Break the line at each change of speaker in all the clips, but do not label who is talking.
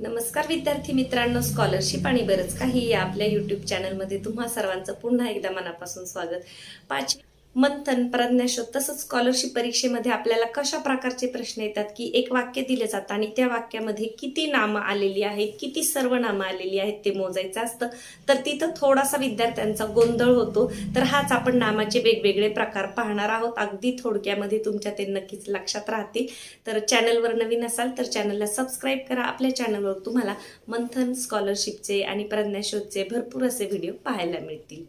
नमस्कार विद्यार्थी मित्रांनो स्कॉलरशिप आणि बरंच काही या आपल्या युट्यूब चॅनलमध्ये तुम्हा सर्वांचं पुन्हा एकदा मनापासून स्वागत. पाच मंथन प्रज्ञाशोध तसंच स्कॉलरशिप परीक्षेमध्ये आपल्याला कशा प्रकारचे प्रश्न येतात की एक वाक्य दिलं जातं आणि त्या वाक्यामध्ये किती नामं आलेली आहेत किती सर्वनामं आलेली आहेत ते मोजायचं असतं. तर तिथं थोडासा विद्यार्थ्यांचा गोंधळ होतो. तर हाच आपण नामाचे वेगवेगळे प्रकार पाहणार आहोत. अगदी थोडक्यामध्ये तुमच्या ते नक्कीच लक्षात राहतील. तर चॅनलवर नवीन असाल तर चॅनलला सबस्क्राईब करा. आपल्या चॅनलवर तुम्हाला मंथन स्कॉलरशिपचे आणि प्रज्ञाशोधचे भरपूर असे व्हिडिओ पाहायला मिळतील.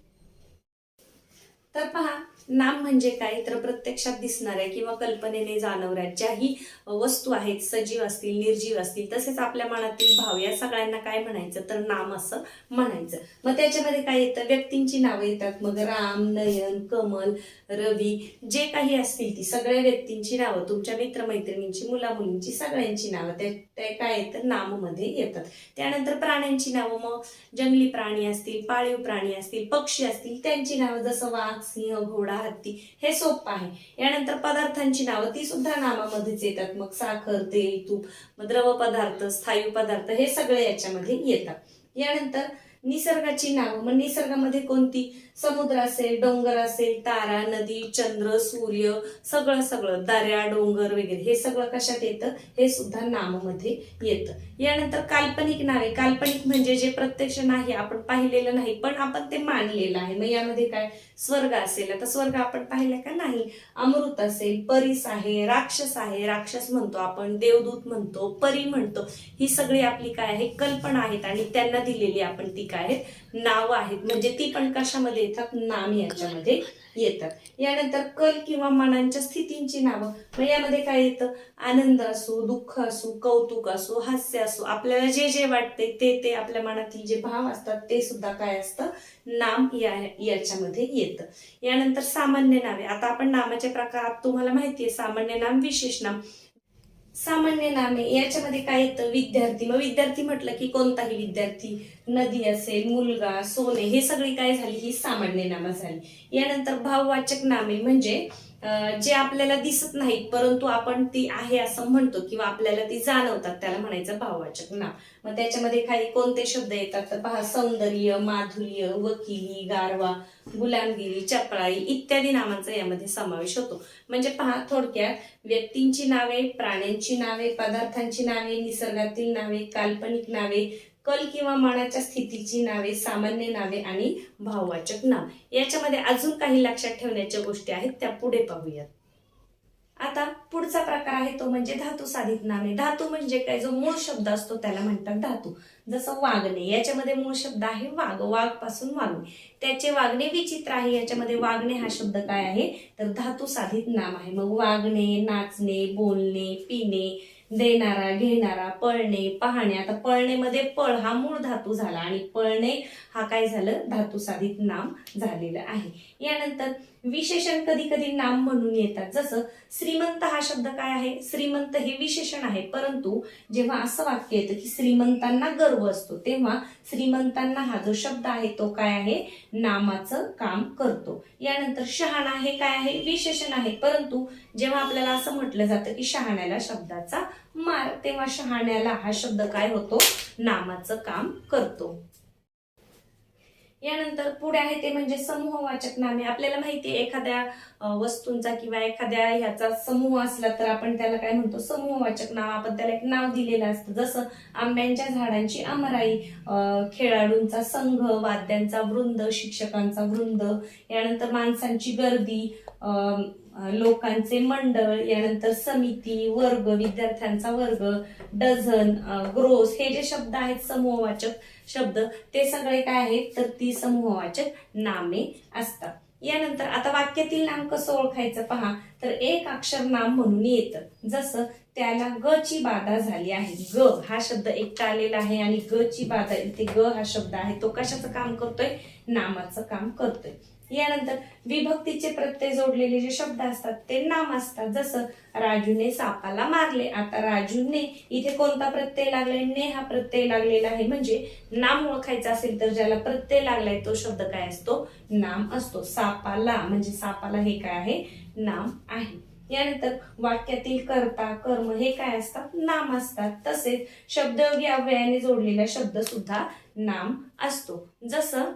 तर पहा नाम म्हणजे काय तर प्रत्यक्षात दिसणाऱ्या किंवा कल्पनेने जाणवऱ्या ज्याही वस्तू आहेत सजीव असतील निर्जीव असतील तसेच आपल्या मनातील भाव या सगळ्यांना काय म्हणायचं तर नाम असं म्हणायचं. मग त्याच्यामध्ये काय येतं? व्यक्तींची नावं येतात. मग राम नयन कमल रवी जे काही असतील ती सगळ्या व्यक्तींची नावं तुमच्या मित्रमैत्रिणींची मुलामुलींची सगळ्यांची नावं त्या ते काय येतं नाममध्ये येतात. त्यानंतर प्राण्यांची नावं मग जंगली प्राणी असतील पाळीव प्राणी असतील पक्षी असतील त्यांची नावं जसं वाघ सिंह घोडा हत्ती. हे सोपं आहे. यानंतर पदार्थांची नावं ती सुद्धा नामामध्येच येतात. मग साखर तेल तूप द्रव पदार्थ स्थायू पदार्थ हे सगळे याच्यामध्ये येतात. यानंतर निसर्गाची नावं. मग निसर्गामध्ये कोणती? समुद्र असेल डोंगर असेल तारा नदी चंद्र सूर्य सगळं सगळं दऱ्या डोंगर वगैरे. हे सगळं कशात येतं? हे सुद्धा नामामध्ये येतं. यानंतर काल्पनिक नावे. काल्पनिक म्हणजे जे प्रत्यक्ष नाही आपण पाहिलेलं नाही पण आपण ते मानलेलं आहे. मग यामध्ये काय? स्वर्ग असेल. आता स्वर्ग आपण पाहिला का नाही? अमृत असेल परीस आहे राक्षस आहे. राक्षस म्हणतो आपण देवदूत म्हणतो परी म्हणतो. ही सगळी आपली काय आहे? कल्पना आहेत आणि त्यांना दिलेली आपण ती. काय आहेत नावं आहेत. म्हणजे ती पण कशामध्ये येतात? नाम याच्यामध्ये येतात. यानंतर कल किंवा मनांच्या स्थितींची नावं. मग यामध्ये काय येतं? आनंद असो दुःख असो कौतुक असो हास्य असो आपल्याला जे जे वाटते ते ते आपल्या मनातील जे भाव असतात ते सुद्धा काय असतं? नाम या याच्यामध्ये येतं. यानंतर सामान्य नावे. आता आपण नामाचे प्रकार तुम्हाला माहिती आहे सामान्य नाम विशेष नाम. सामान्य नामे याच्यामध्ये काय येतं? विद्यार्थी. मग विद्यार्थी म्हटलं की कोणताही विद्यार्थी नदी असेल मुलगा सोने हे सगळी काय झाली? ही सामान्य नामं झाली. यानंतर भाववाचक नामे म्हणजे जे आपल्याला दिसत नाहीत परंतु आपण ती आहे असं म्हणतो किंवा आपल्याला ती जाणवतात त्याला म्हणायचं भाववाचक. नाव मग त्याच्यामध्ये काही कोणते शब्द येतात? तर पहा सौंदर्य माधुर्य वकिली गारवा गुलामगिरी चपळाई इत्यादी नामांचा यामध्ये समावेश होतो. म्हणजे पहा थोडक्यात व्यक्तींची नावे प्राण्यांची नावे पदार्थांची नावे निसर्गातील नावे काल्पनिक नावे कल किंवा मनाच्या स्थितीची नावे सामान्य नावे आणि भाववाचक नाव. याच्यामध्ये अजून काही लक्षात ठेवण्याच्या गोष्टी आहेत त्या पुढे पाहूयात. आता पुढचा प्रकार आहे तो म्हणजे धातू साधित नामे. धातू म्हणजे काय? जो मूळ शब्द असतो त्याला म्हणतात धातू. जसं वागणे याच्यामध्ये मूळ शब्द आहे वाघ वाघपासून वागणे. त्याचे वागणे विचित्र आहे याच्यामध्ये वागणे हा शब्द काय आहे? तर धातू साधित नाम आहे. मग वागणे नाचणे बोलणे पिणे देणारा घेणारा पळणे पाहणे. आता पळणेमध्ये पळ हा मूळ धातू झाला आणि पळणे हा काय झालं? धातू साधित नाम झालेलं आहे. यानंतर विशेषण कधी कधी नाम म्हणून येतात. जसं श्रीमंत हा शब्द काय आहे? श्रीमंत हे विशेषण आहे. परंतु जेव्हा असं वाक्य येतं की श्रीमंतांना गर्व असतो तेव्हा श्रीमंतांना हा जो शब्द आहे तो काय आहे? नामाचं काम करतो. यानंतर शहाणा हे काय आहे? विशेषण आहे. परंतु जेव्हा आपल्याला असं म्हटलं जातं की शहाण्याला शब्दाचा मार तेव्हा शहाण्याला हा शब्द काय होतो? नामाचं काम करतो. यानंतर पुढे आहे ते म्हणजे समूहवाचक नामे. आपल्याला माहिती आहे एखाद्या वस्तूंचा किंवा एखाद्या ह्याचा समूह असला तर आपण त्याला काय म्हणतो? समूहवाचक नाव. आपण त्याला एक नाव दिलेलं असतं. जसं आंब्यांच्या झाडांची अमराई खेळाडूंचा संघ वाद्यांचा वृंद शिक्षकांचा वृंद यानंतर माणसांची गर्दी लोकांचे मंडळ यानंतर समिती वर्ग विद्यार्थ्यांचा वर्ग डझन ग्रोस हे जे शब्द आहेत समूहवाचक शब्द ते सगळे काय आहेत? तर ती समूहवाचक नामे असतात. यानंतर आता वाक्यातील नाम कसं ओळखायचं पहा? तर एक अक्षर नाम म्हणून येतं. जसं त्याला ग ची बाधा झाली आहे. ग हा शब्द एकटा आलेला आहे आणि ग ची बाधा इथे ग हा शब्द आहे तो कशाचं काम करतोय? नामाचं काम करतोय. यानंतर विभक्तीचे प्रत्यय जोडलेले जे शब्द असतात ते नाम असतात. जसं राजूने सापाला मारले. आता राजूने इथे कोणता प्रत्यय लागलाय? ने हा प्रत्यय लागलेला आहे. म्हणजे नाम ओळखायचं असेल तर ज्याला प्रत्यय लागलाय तो शब्द काय असतो? नाम असतो. सापाला. म्हणजे सापाला हे काय आहे? नाम आहे. यानंतर वाक्यातील कर्ता कर्म हे काय असतात? नाम असतात. तसेच शब्दयोगी अव्ययाने जोडलेला शब्द सुद्धा नाम असतो. जसं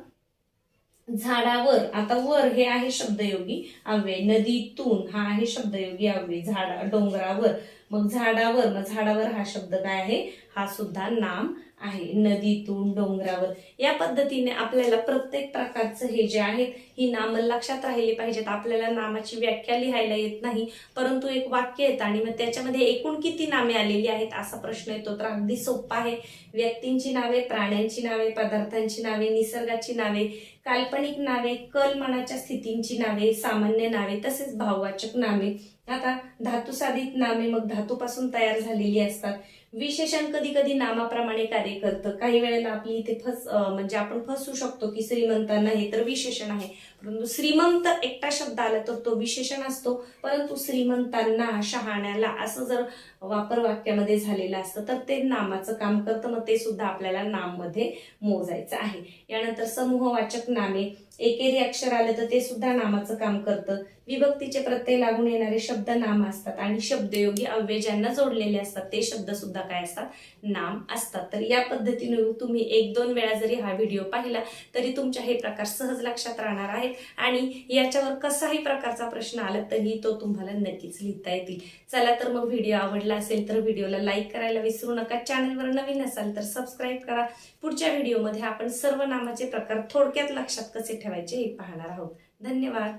झाडावर आता वर हे आहे शब्दयोगी अव्यय. नदीतून हा आहे शब्दयोगी अव्यय. झाडा डोंगरावर. मग झाडावर मग झाडावर हा शब्द काय आहे? हा सुद्धा नाम आहे. नदीतून डोंगरावर. या पद्धतीने आपल्याला प्रत्येक प्रकारचं हे जे आहेत ही नाम लक्षात राहिली पाहिजेत. आपल्याला नामाची व्याख्या लिहायला येत नाही परंतु एक वाक्य येतं आणि मग त्याच्यामध्ये एकूण किती नामे आलेली आहेत असा प्रश्न येतो. तर अगदी सोपा आहे. व्यक्तींची नावे प्राण्यांची नावे पदार्थांची नावे निसर्गाची नावे काल्पनिक नावे कलमानाच्या स्थितींची नावे सामान्य नावे तसेच भाववाचक नावे आता धातुसाधित नामे मग धातूपासून तयार झालेली असतात. विशेषण कधी कधी नामाप्रमाणे कार्य करतं. काही वेळेला आपली इथे फस म्हणजे आपण फसू शकतो की श्रीमंतांना हे तर विशेषण आहे. परंतु श्रीमंत एकटा शब्द आला तर तो विशेषण असतो. परंतु श्रीमंतांना शहाण्याला असं जर वापर वाक्यामध्ये झालेलं असतं तर ते नामाचं काम करतं. मग ते सुद्धा आपल्याला नाममध्ये मोजायचं आहे. यानंतर समूहवाचक नामे. एकेरी अक्षर आलं तर ते सुद्धा नामाचं काम करतं. विभक्तीचे प्रत्यय लागून येणारे शब्द नाम असतात आणि शब्दयोगी अव्यय ज्यांना जोडलेले असतात ते शब्द सुद्धा सुद्धा काय असतात? नाम असतात. तर या पद्धतीने तुम्ही एक दोन वेळा जरी हा व्हिडिओ पाहिला तरी तुमच्या हे प्रकार सहज लक्षात राहणार आहेत. आणि याच्यावर कसाही प्रकारचा प्रश्न आला तरी तो तुम्हाला नक्कीच लिहिता येतील. चला तर मग व्हिडिओ आवडला असेल तर व्हिडिओला लाईक करायला विसरू नका. चॅनलवर नवीन असाल तर सबस्क्राईब करा. पुढच्या व्हिडिओमध्ये आपण सर्व नामाचे प्रकार थोडक्यात लक्षात कसे ठेवायचे हे पाहणार आहोत. धन्यवाद.